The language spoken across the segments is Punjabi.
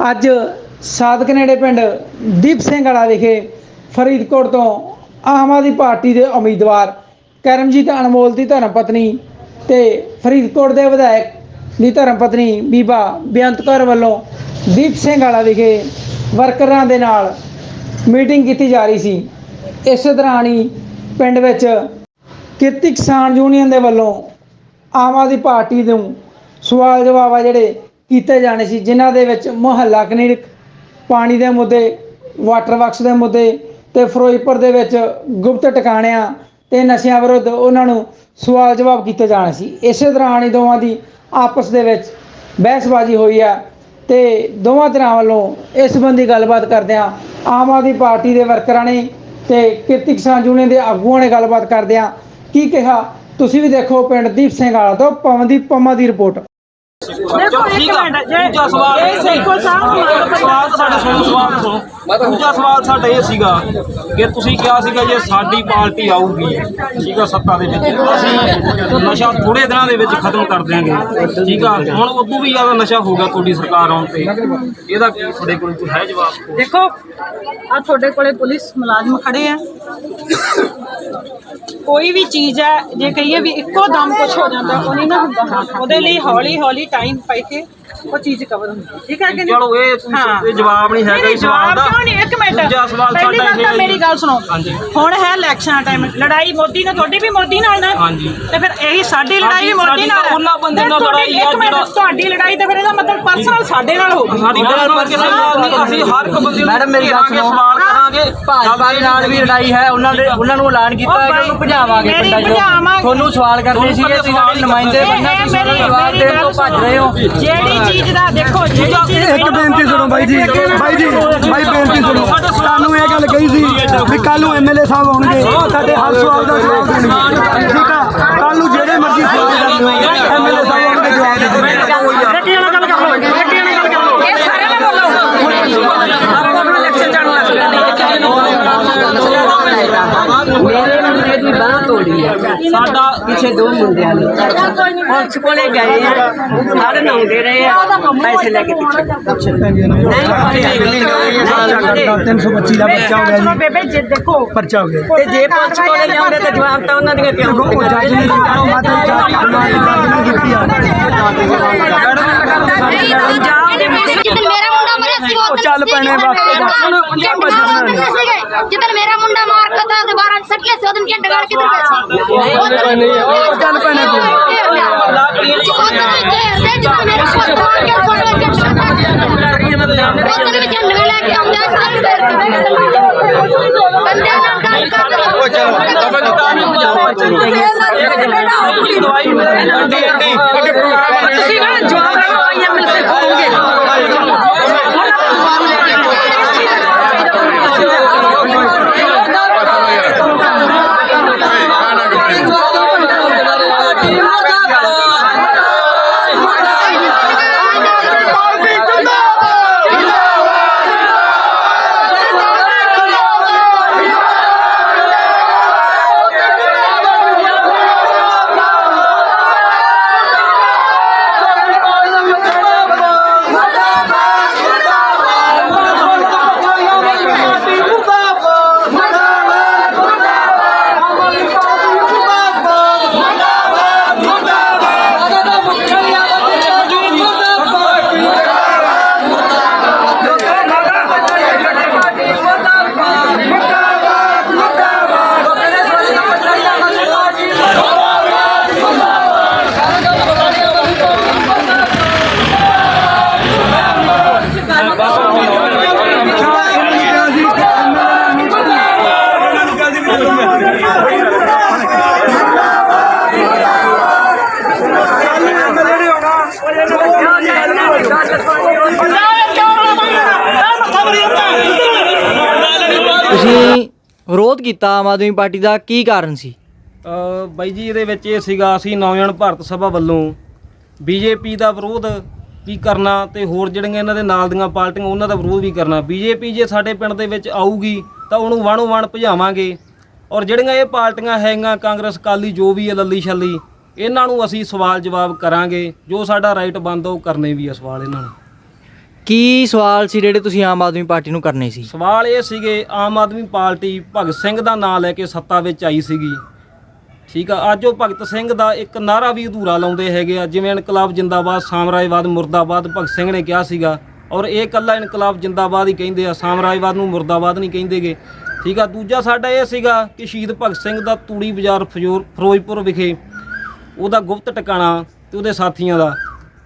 ਅੱਜ ਸਾਦਕ ਨੇੜੇ ਪਿੰਡ ਦੀਪ ਸਿੰਘ ਵਾਲਾ ਵਿਖੇ ਫਰੀਦਕੋਟ ਤੋਂ ਆਮ ਆਦਮੀ ਪਾਰਟੀ ਦੇ ਉਮੀਦਵਾਰ ਕਰਮਜੀਤ ਅਨਮੋਲ ਦੀ ਧਰਮ ਪਤਨੀ ਤੇ ਫਰੀਦਕੋਟ ਦੇ ਵਿਧਾਇਕ ਦੀ ਧਰਮ ਪਤਨੀ ਬੀਬਾ ਬੇਅੰਤ ਕੌਰ ਵੱਲੋਂ ਦੀਪ ਸਿੰਘ ਵਾਲਾ ਵਿਖੇ ਵਰਕਰਾਂ ਦੇ ਨਾਲ ਮੀਟਿੰਗ ਕੀਤੀ ਜਾ ਰਹੀ ਸੀ। ਇਸੇ ਦੌਰਾਨ ਹੀ ਪਿੰਡ ਵਿੱਚ ਕਿਰਤੀ ਕਿਸਾਨ ਯੂਨੀਅਨ ਦੇ ਵੱਲੋਂ ਆਮ ਆਦਮੀ ਪਾਰਟੀ ਨੂੰ ਸਵਾਲ ਜਵਾਬ ਆ ਜਿਹੜੇ ਕੀਤੇ ਜਾਣੇ ਸੀ, ਜਿਨ੍ਹਾਂ ਦੇ ਵਿੱਚ ਮੁਹੱਲਾ ਕਲੀਨਿਕ, ਪਾਣੀ ਦੇ ਮੁੱਦੇ, ਵਾਟਰ ਵਰਕਸ ਦੇ ਮੁੱਦੇ ਤੇ ਫਿਰੋਜ਼ਪੁਰ ਦੇ ਵਿੱਚ ਗੁਪਤ ਟਿਕਾਣਿਆਂ ਤੇ ਨਸ਼ਿਆਂ ਵਿਰੁੱਧ ਉਹਨਾਂ ਨੂੰ ਸਵਾਲ ਜਵਾਬ ਕੀਤੇ ਜਾਣੇ ਸੀ। ਇਸੇ ਦੌਰਾਨ ਹੀ ਦੋਵਾਂ ਦੀ ਆਪਸ ਦੇ ਵਿੱਚ ਬਹਿਸਬਾਜ਼ੀ ਹੋਈ ਆ ਤੇ ਦੋਵਾਂ ਧਿਰਾਂ ਵੱਲੋਂ ਇਸ ਸੰਬੰਧੀ ਗੱਲਬਾਤ ਕਰਦਿਆਂ ਆਮ ਆਦਮੀ ਪਾਰਟੀ ਦੇ ਵਰਕਰਾਂ ਨੇ ਤੇ ਕਿਰਤੀ ਕਿਸਾਨ ਯੂਨੀਅਨ ਦੇ ਆਗੂਆਂ ਨੇ ਗੱਲਬਾਤ ਕਰਦਿਆਂ ਕੀ ਕਿਹਾ, ਤੁਸੀਂ ਵੀ ਦੇਖੋ ਪਿੰਡ ਦੀਪ ਸਿੰਘ ਵਾਲਾ ਤੋਂ ਪਵਨਦੀਪ ਪੰਮਾ ਦੀ ਰਿਪੋਰਟ। ਦੇਖੋ ਇੱਕ ਮਿੰਟ ਜੇ ਦੂਜਾ ਸਵਾਲ ਇਹ ਦੇਖੋ ਸਾਹਿਬ ਸਵਾਲ ਸਾਡੇ ਸੁਣੋ ਸਵਾਲ ਸੁਣੋ ਦੂਜਾ ਸਵਾਲ ਸਾਡਾ ਇਹ ਸੀਗਾ ਕਿ ਤੁਸੀਂ ਕਿਹਾ ਸੀਗਾ ਜੇ ਸਾਡੀ ਪਾਰਟੀ ਆਊਗੀ ਠੀਕ ਆ ਸੱਤਾ ਦੇ ਵਿੱਚ। ਅਸੀਂ ਨਸ਼ਾ ਥੋੜੇ ਦਿਨਾਂ ਦੇ ਵਿੱਚ ਖਤਮ ਕਰ ਦਿਆਂਗੇ ਠੀਕ ਆ। ਹੁਣ ਉਦੋਂ ਵੀ ਜ਼ਿਆਦਾ ਨਸ਼ਾ ਹੋ ਗਿਆ ਤੁਹਾਡੀ ਸਰਕਾਰ ਆਉਣ ਤੇ। ਇਹਦਾ ਕੀ ਤੁਹਾਡੇ ਕੋਲ ਕੋਈ ਹੈ ਜਵਾਬ? ਦੇਖੋ ਆ ਤੁਹਾਡੇ ਕੋਲੇ ਪੁਲਿਸ ਮੁਲਾਜ਼ਮ ਖੜੇ ਆ। ਕੋਈ ਵੀ ਚੀਜ਼ ਹੈ ਜੇ ਕਹੀਏ ਵੀ ਇੱਕੋ ਦਮ ਕੁਝ ਹੋ ਜਾਂਦਾ ਉਹ ਨਹੀਂ ਨਾ ਹੁੰਦਾ। ਉਹਦੇ ਲਈ ਹੌਲੀ ਹੌਲੀ ਟਾਈਮ ਪਾਈ ਕੇ ਉਹ ਚੀਜ਼ ਕਵਰ ਹੁੰਦੀ ਹੈ। ਠੀਕ ਹੈ ਕਿ ਨਹੀਂ? ਚਲੋ ਇਹ ਤੁਸੀਂ-। ਇਹ ਜਵਾਬ ਨਹੀਂ ਹੈਗਾ ਇਸ ਸਵਾਲ ਦਾ ਕਿਉਂ ਨਹੀਂ ਇੱਕ ਮਿੰਟ ਦੂਜਾ ਸਵਾਲ ਪਹਿਲੀ ਸਾਡਾ ਗੱਲ ਇਹ ਤਾਂ ਹੈ ਮੇਰੀ ਜੀ। ਗੱਲ ਸੁਣੋ ਹਾਂਜੀ। ਹੁਣ ਹੈ ਇਲੈਕਸ਼ਨ ਟਾਈਮ ਲੜਾਈ ਮੋਦੀ ਨਾਲ ਤੁਹਾਡੀ ਵੀ ਮੋਦੀ ਨਾਲ ਨਾ ਹਾਂਜੀ। ਤੇ ਫਿਰ ਇਹੀ ਸਾਡੀ ਲੜਾਈ ਵੀ ਸਾਡੀ- ਮੋਦੀ ਸਾਡੀ ਨਾਲ ਤਾਂ ਉਹਨਾਂ ਬੰਦੇ ਫਿਰ ਨਾਲ ਤੁਹਾਡੀ- ਲੜਾਈ ਆ ਇੱਕ ਮਿੰਟ, ਜਿਹੜਾ- ਤੁਹਾਡੀ ਲੜਾਈ ਤੇ ਫਿਰ ਇਹਦਾ ਮਤਲਬ ਪਰਸਨਲ ਸਾਡੇ ਨਾਲ ਹੋਊਗੀ ਸਾਡੀ ਪਰਸਨਲ ਕਿਸੇ ਨਾਲ ਨਹੀਂ ਅਸੀਂ ਹਰ ਇੱਕ ਬੰਦੇ ਨੂੰ ਮੈਡਮ, ਮੇਰੀ ਗੱਲ ਘੇਰਾਂਗੇ, ਸੁਣੋ। ਸਵਾਲ ਕਰਾਂਗੇ। ਭਾਜਪਾ ਦੇ ਨਾਲ ਵੀ ਲੜਾਈ ਹੈ ਉਹਨਾਂ ਦੇ ਉਹਨਾਂ ਨੂੰ ਐਲਾਨ ਕੀਤਾ ਹੈ ਕਿ ਉਹਨੂੰ ਭਜਾਵਾਂਗੇ ਮੇਰੀ ਪਿੰਡਾਂ 'ਚੋਂ। ਭਜਾਵਾਂਗੇ। ਤੁਹਾਨੂੰ ਸਵਾਲ ਕਰਨੇ ਸੀ ਤੁਸੀਂ ਸਾਡੇ ਨੁਮਾਇੰਦੇ ਬੰਨਾ ਇਹ ਤੁਸੀਂ ਉਹਨਾਂ ਮੇਰੀ- ਨੂੰ ਜਵਾਬ ਮੇਰੀ ਦੇਣ ਗੱਲ ਤੋਂ ਭੱਜ ਰਹੇ ਹੋ। ਜਿਹੜੀ ਚੀਜ਼ ਦਾ ਦੇਖੋ ਜਿਹੜੀ ਚੀਜ਼ ਇੱਕ ਬੇਨਤੀ ਸੁਣੋ ਬਾਈ ਜੀ। ਬਾਈ ਜੀ ਬਾਈ ਬੇਨਤੀ ਸੁਣੋ। ਤੁਹਾਨੂੰ ਇਹ ਗੱਲ ਕਹੀ ਸੀ ਵੀ ਕੱਲ ਨੂੰ ਐਮਐਲਏ ਸਾਹਿਬ ਆਉਣਗੇ। ਸਾਡੇ ਹਰ ਸਵਾਲ ਦਾ ਜਵਾਬ ਦੇਣਗੇ। ਠੀਕ ਆ? ਕੱਲ ਨੂੰ ਜਿਹੜੇ ਮਰਜ਼ੀ ਸਵਾਲ ਕਰ ਲਓ ਐਮਐਲਏ ਸਾਹਿਬ ਆਉਣਗੇ ਜਵਾਬ ਦੇਣਗੇ ਇਹ ਸਾਰੇ ਨਾਲ ਬੋਲੋ ਮੇਰੇ ਮੁੰਡੇ ਦੀ ਬਾਹ ਤੋੜੀ ਹੈ ਸਾਡਾ ਪਿੱਛੇ ਦੋ ਮੁੰਡਿਆਂ ਨੇ। ਪੁਲਿਸ ਕੋਲੇ ਗਏ ਆ ਹੜ ਨਹਾਉਂਦੇ ਰਹੇ ਆ ਪੈਸੇ ਲੈ ਕੇ ਪਿੱਛੇ। ਨਹੀਂ 325 ਦਾ ਬੱਚਾ ਹੋ ਗਿਆ ਜੀ। ਬੇਬੇ ਜੇ ਦੇਖੋ ਪਰਚਾ ਹੋ ਗਿਆ। ਤੇ ਜੇ ਪੁਲਿਸ ਕੋਲੇ ਲਿਆਉਂਦੇ ਤਾਂ ਜਵਾਬ ਤਾਂ ਉਹਨਾਂ ਦੀਆਂ ਕਿਉਂ ਉਹ ਜੱਜ ਨੇ ਕੀਤਾ ਮਾਤਾ ਜੱਜ ਨੇ ਕੀਤੀ ਆ। ਜਿੱਦਨ ਮੇਰਾ ਮੁੰਡਾ ਮਰਿਆ ਸੀ ਉਹ ਚੱਲ ਪੈਣੇ ਵਾਸਤੇ ਜਿੱਦਨ ਮੇਰਾ ਮੁੰਡਾ ਮਾਰ ਕੇ ਤਾਂ ਦੁਬਾਰਾ ਸੱਟ ਲਿਆ ਸੀ ਉਹਦਨ ਕਿੰਡ ਗਾਲ ਕਿੱਧਰ ਗਿਆ ਸੀ ਚੱਲ ਪੈਣੇ ਜਿੱਦਨ ਮੇਰਾ ਪੁੱਤ ਆ ਕੇ ਫੋਟੋ ਕੇ ਉਹਦਨ ਵੀ ਝੰਡਾ ਲੈ ਕੇ ਆਉਂਦਾ ਕੱਲ ਬੰਦਿਆਂ ਨਾਲ ਗੱਲ ਕਰਦੇ ਤੁਸੀਂ ਨਾ ਜਵਾਬ ਲਓ ਆਈਆਂ ਮਿਲ ਸੇ ਹੋਣਗੇ ਤੁਸੀਂ ਵਿਰੋਧ ਕੀਤਾ ਆਮ ਆਦਮੀ ਪਾਰਟੀ ਦਾ ਕੀ ਕਾਰਨ ਸੀ? ਅ, ਬਾਈ ਜੀ ਇਹਦੇ ਵਿੱਚ ਇਹ ਸੀਗਾ ਅਸੀਂ ਨੌਜਵਾਨ ਭਾਰਤ ਸਭਾ ਵੱਲੋਂ ਬੀਜੇਪੀ ਦਾ ਵਿਰੋਧ ਵੀ ਕਰਨਾ ਤੇ ਹੋਰ ਜਿਹੜੀਆਂ ਇਹਨਾਂ ਦੇ ਨਾਲ ਦੀਆਂ ਪਾਰਟੀਆਂ ਉਹਨਾਂ ਦਾ ਵਿਰੋਧ ਵੀ ਕਰਨਾ। ਬੀਜੇਪੀ ਜੇ ਸਾਡੇ ਪਿੰਡ ਦੇ ਵਿੱਚ ਆਊਗੀ ਤਾਂ ਉਹਨੂੰ ਵਾਣੋ ਵਾਣ ਭਜਾਵਾਂਗੇ। ਔਰ ਜਿਹੜੀਆਂ ਇਹ ਪਾਰਟੀਆਂ ਹੈਗੀਆਂ ਕਾਂਗਰਸ ਕਾਲੀ ਜੋ ਵੀ ਹੈ ਲੱਲੀ ਛੱਲੀ ਇਹਨਾਂ ਨੂੰ ਅਸੀਂ ਸਵਾਲ ਜਵਾਬ ਕਰਾਂਗੇ। ਜੋ ਸਾਡਾ ਰਾਈਟ ਬਣਦਾ ਉਹ ਕਰਨੇ ਵੀ ਆ ਸਵਾਲ ਇਹਨਾਂ ਨੂੰ। ਕੀ ਸਵਾਲ ਸੀ ਜਿਹੜੇ ਤੁਸੀਂ ਆਮ ਆਦਮੀ ਪਾਰਟੀ ਨੂੰ ਕਰਨੇ ਸੀ? ਸਵਾਲ ਇਹ ਸੀਗੇ, ਆਮ ਆਦਮੀ ਪਾਰਟੀ ਭਗਤ ਸਿੰਘ ਦਾ ਨਾਂ ਲੈ ਕੇ ਸੱਤਾ ਵਿੱਚ ਆਈ ਸੀਗੀ। ਠੀਕ ਆ, ਅੱਜ ਉਹ ਭਗਤ ਸਿੰਘ ਦਾ ਇੱਕ ਨਾਰਾ ਵੀ ਅਧੂਰਾ ਲਾਉਂਦੇ ਹੈਗੇ ਆ, ਜਿਵੇਂ ਇਨਕਲਾਬ ਜਿੰਦਾਬਾਦ, ਸਾਮਰਾਜਵਾਦ, ਮੁਰਦਾਬਾਦ, ਭਗਤ ਸਿੰਘ ਨੇ ਕਿਹਾ ਸੀਗਾ। ਔਰ ਇਹ ਇਕੱਲਾ ਇਨਕਲਾਬ ਜਿੰਦਾਬਾਦ ਹੀ ਕਹਿੰਦੇ ਆ, ਸਾਮਰਾਜਵਾਦ ਨੂੰ ਮੁਰਦਾਬਾਦ ਨਹੀਂ ਕਹਿੰਦੇਗੇ ਠੀਕ ਆ, ਦੂਜਾ ਸਾਡਾ ਇਹ ਸੀਗਾ ਕਿ ਸ਼ਹੀਦ ਭਗਤ ਸਿੰਘ ਦਾ ਤੂੜੀ ਬਾਜ਼ਾਰ ਫਜੋਰ ਫਿਰੋਜ਼ਪੁਰ ਵਿਖੇ ਉਹਦਾ ਗੁਪਤ ਟਿਕਾਣਾ ਤੇ ਉਹਦੇ ਸਾਥੀਆਂ ਦਾ।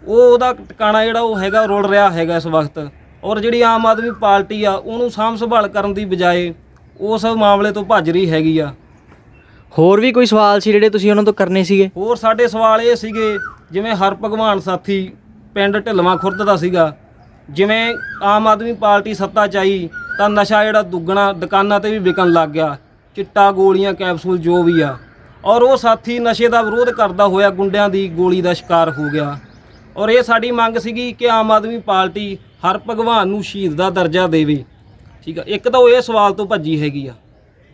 ਉਹ ਉਹਦਾ ਟਿਕਾਣਾ ਜਿਹੜਾ ਉਹ ਹੈਗਾ ਰੁਲ ਰਿਹਾ ਹੈਗਾ ਇਸ ਵਕਤ। ਔਰ ਜਿਹੜੀ ਆਮ ਆਦਮੀ ਪਾਰਟੀ ਆ ਉਹਨੂੰ ਸਾਂਭ ਸੰਭਾਲ ਕਰਨ ਦੀ ਬਜਾਏ ਉਸ ਮਾਮਲੇ ਤੋਂ ਭੱਜ ਰਹੀ ਹੈਗੀ ਆ। ਹੋਰ ਵੀ ਕੋਈ ਸਵਾਲ ਸੀ ਜਿਹੜੇ ਤੁਸੀਂ ਉਹਨਾਂ ਤੋਂ ਕਰਨੇ ਸੀਗੇ? ਹੋਰ ਸਾਡੇ ਸਵਾਲ ਇਹ ਸੀਗੇ ਜਿਵੇਂ ਹਰ ਭਗਵਾਨ ਸਾਥੀ ਪਿੰਡ ਢਿਲਵਾਂ ਖੁਰਦ ਦਾ ਸੀਗਾ ਜਿਵੇਂ ਆਮ ਆਦਮੀ ਪਾਰਟੀ ਸੱਤਾ ਚ ਆਈ ਤਾਂ ਨਸ਼ਾ ਜਿਹੜਾ ਦੁੱਗਣਾ ਦੁਕਾਨਾਂ ਤੇ ਵੀ ਵਿਕਣ ਲੱਗ ਗਿਆ ਚਿੱਟਾ ਗੋਲੀਆਂ ਕੈਪਸੂਲ ਜੋ ਵੀ ਆ। ਔਰ ਉਹ ਸਾਥੀ ਨਸ਼ੇ ਦਾ ਵਿਰੋਧ ਕਰਦਾ ਹੋਇਆ ਗੁੰਡਿਆਂ ਦੀ ਗੋਲੀ ਦਾ ਸ਼ਿਕਾਰ ਹੋ ਗਿਆ। ਔਰ ਇਹ ਸਾਡੀ ਮੰਗ ਸੀਗੀ ਕਿ ਆਮ ਆਦਮੀ ਪਾਰਟੀ ਹਰ ਭਗਵਾਨ ਨੂੰ ਸ਼ਹੀਦ ਦਾ ਦਰਜਾ ਦੇਵੇ। ਠੀਕ ਆ, ਇੱਕ ਤਾਂ ਉਹ ਇਹ ਸਵਾਲ ਤੋਂ ਭੱਜੀ ਹੈਗੀ ਆ।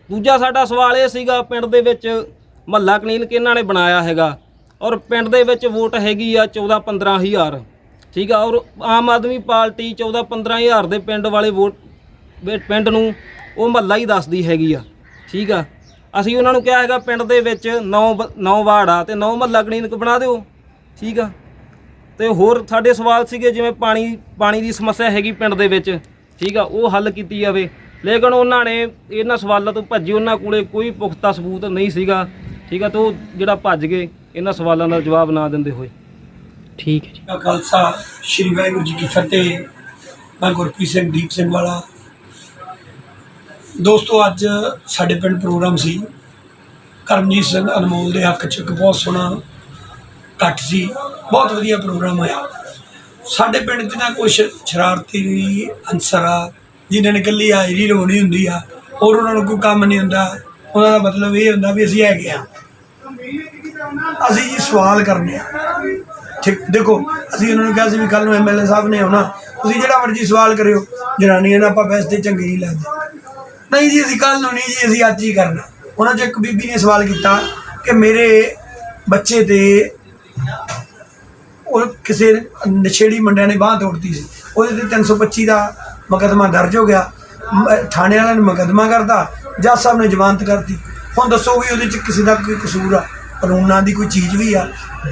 ਦੂਜਾ ਸਾਡਾ ਸਵਾਲ ਇਹ ਸੀਗਾ, ਪਿੰਡ ਦੇ ਵਿੱਚ ਮਹੱਲਾ ਕਲੀਨਿਕ ਇਹਨਾਂ ਨੇ ਬਣਾਇਆ ਹੈਗਾ। ਔਰ ਪਿੰਡ ਦੇ ਵਿੱਚ ਵੋਟ ਹੈਗੀ ਆ 14 15000 ਠੀਕ ਆ, ਔਰ ਆਮ ਆਦਮੀ ਪਾਰਟੀ 14 15000 ਦੇ ਪਿੰਡ ਵਾਲੇ ਵੋਟ ਪਿੰਡ ਨੂੰ ਉਹ ਮਹੱਲਾ ਹੀ ਦੱਸਦੀ ਹੈਗੀ ਆ। ਠੀਕ ਆ, ਅਸੀਂ ਉਹਨਾਂ ਨੂੰ ਕਿਹਾ ਹੈਗਾ, ਪਿੰਡ ਦੇ ਵਿੱਚ 9 9 ਵਾਰਡ ਆ ਤੇ 9 ਮਹੱਲਾ ਕਲੀਨਿਕ ਬਣਾ ਦਿਓ। ਠੀਕ ਆ ਤੇ ਹੋਰ ਸਾਡੇ ਸਵਾਲ ਸੀਗੇ ਜਿਵੇਂ ਪਾਣੀ ਪਾਣੀ ਦੀ ਸਮੱਸਿਆ ਹੈਗੀ ਪਿੰਡ ਦੇ ਵਿੱਚ ਠੀਕ ਆ ਉਹ ਹੱਲ ਕੀਤੀ ਜਾਵੇ। ਲੇਕਿਨ ਉਹਨਾਂ ਨੇ ਇਹਨਾਂ ਸਵਾਲਾਂ ਤੋਂ ਭੱਜੇ ਉਹਨਾਂ ਕੋਲੇ ਕੋਈ ਪੁਖਤਾ ਸਬੂਤ ਨਹੀਂ ਸੀਗਾ ਠੀਕ ਆ ਤੇ ਉਹ ਜਿਹੜਾ ਭੱਜ ਗਏ ਇਹਨਾਂ ਸਵਾਲਾਂ ਦਾ ਜਵਾਬ ਨਾ ਦਿੰਦੇ ਹੋਏ। ਠੀਕ ਹੈ ਜੀ। ਖਾਲਸਾ ਸ਼੍ਰੀ ਵਾਹਿਗੁਰੂ ਜੀ ਕੀ ਫਤਿਹ ਮੈਂ ਗੁਰਪ੍ਰੀਤ ਸਿੰਘ ਦੀਪ ਸਿੰਘ ਵਾਲਾ। ਦੋਸਤੋ ਅੱਜ ਸਾਡੇ ਪਿੰਡ ਪ੍ਰੋਗਰਾਮ ਸੀ। ਕਰਮਜੀਤ ਸਿੰਘ ਅਨਮੋਲ ਦੇ ਹੱਕ 'ਚ ਇੱਕ ਬਹੁਤ ਸੋਹਣਾ ਇਕੱਠ ਸੀ। ਬਹੁਤ ਵਧੀਆ ਪ੍ਰੋਗਰਾਮ ਹੋਇਆ। ਸਾਡੇ ਪਿੰਡ 'ਚ ਨਾ ਕੁਝ ਸ਼ਰਾਰਤੀ ਵੀ ਅਨਸਰ ਆ, ਜਿਨ੍ਹਾਂ ਨੇ ਇਕੱਲੀ ਹਾਜ਼ਰੀ ਲਾਉਣੀ ਹੁੰਦੀ ਆ, ਹੋਰ ਉਹਨਾਂ ਨੂੰ ਕੋਈ ਕੰਮ ਨਹੀਂ ਹੁੰਦਾ। ਉਹਨਾਂ ਦਾ ਮਤਲਬ ਇਹ ਹੁੰਦਾ ਵੀ ਅਸੀਂ ਹੈਗੇ ਆ। ਅਸੀਂ ਜੀ ਸਵਾਲ ਕਰਨੇ ਆ। ਠੀਕ, ਦੇਖੋ, ਅਸੀਂ ਉਹਨਾਂ ਨੂੰ ਕਿਹਾ ਸੀ ਵੀ ਕੱਲ ਨੂੰ ਐਮਐਲਏ ਸਾਹਿਬ ਨੇ ਆਉਣਾ। ਤੁਸੀਂ ਜਿਹੜਾ ਮਰਜ਼ੀ ਸਵਾਲ ਕਰਿਓ। ਜਨਾਨੀਆਂ ਨਾਲ ਆਪਾਂ ਵੈਸੇ ਚੰਗੇ ਨਹੀਂ ਲੱਗਦੇ। ਨਹੀਂ ਜੀ, ਅਸੀਂ ਕੱਲ ਨੂੰ ਨਹੀਂ ਜੀ, ਅਸੀਂ ਅੱਜ ਹੀ ਕਰਨਾ। ਉਹਨਾਂ 'ਚ ਇੱਕ ਬੀਬੀ ਨੇ ਸਵਾਲ ਕੀਤਾ ਕਿ ਮੇਰੇ ਬੱਚੇ ਤੇ ਉਹ ਕਿਸੇ ਨਸ਼ੇੜੀ ਮੁੰਡਿਆਂ ਨੇ ਬਾਹ ਤੋੜਤੀ ਸੀ। ਉਹਦੇ ਤੇ 325 ਦਾ ਮੁਕੱਦਮਾ ਦਰਜ ਹੋ ਗਿਆ। ਥਾਣੇ ਵਾਲਿਆਂ ਨੇ ਮੁਕੱਦਮਾ ਕਰਤਾ, ਜੱਜ ਸਾਹਿਬ ਨੇ ਜ਼ਮਾਨਤ ਕਰਤੀ। ਹੁਣ ਦੱਸੋ ਵੀ ਉਹਦੇ ਚ ਕਿਸੇ ਦਾ ਕੋਈ ਕਸੂਰ ਆ? ਕਾਨੂੰਨਾਂ ਦੀ ਕੋਈ ਚੀਜ਼ ਵੀ ਆ?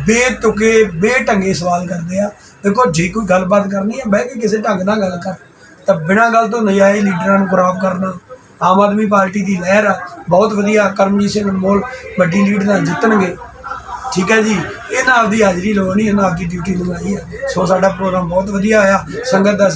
ਬੇਤੁਕੇ, ਬੇਢੰਗੇ ਸਵਾਲ ਕਰਦੇ ਆ। ਦੇਖੋ, ਜੇ ਕੋਈ ਗੱਲਬਾਤ ਕਰਨੀ ਹੈ ਬਹਿ ਕੇ ਕਿਸੇ ਢੰਗ ਨਾਲ ਗੱਲ ਕਰ। ਤਾਂ ਬਿਨਾਂ ਗੱਲ ਤੋਂ ਨਜਾਇਜ਼ ਲੀਡਰਾਂ ਨੂੰ ਖਰਾਬ ਕਰਨਾ, ਆਮ ਆਦਮੀ ਪਾਰਟੀ ਦੀ ਲਹਿਰ ਆ। ਬਹੁਤ ਵਧੀਆ, ਕਰਮਜੀਤ ਸਿੰਘ ਅਨਮੋਲ ਵੱਡੀ ਲੀਡ ਨਾਲ ਜਿੱਤਣਗੇ। ਠੀਕ ਹੈ ਜੀ। ਇਹ ਇਹਨਾਂ ਆਪਦੀ ਹਾਜ਼ਰੀ ਲਵਾਉਣੀ ਇਹਨਾਂ ਆਪਦੀ ਡਿਊਟੀ ਲਵਾਈ ਹੈ। ਸੋ ਸਾਡਾ ਪ੍ਰੋਗਰਾਮ ਬਹੁਤ ਵਧੀਆ ਆਇਆ। ਸੰਗਤ ਦਾ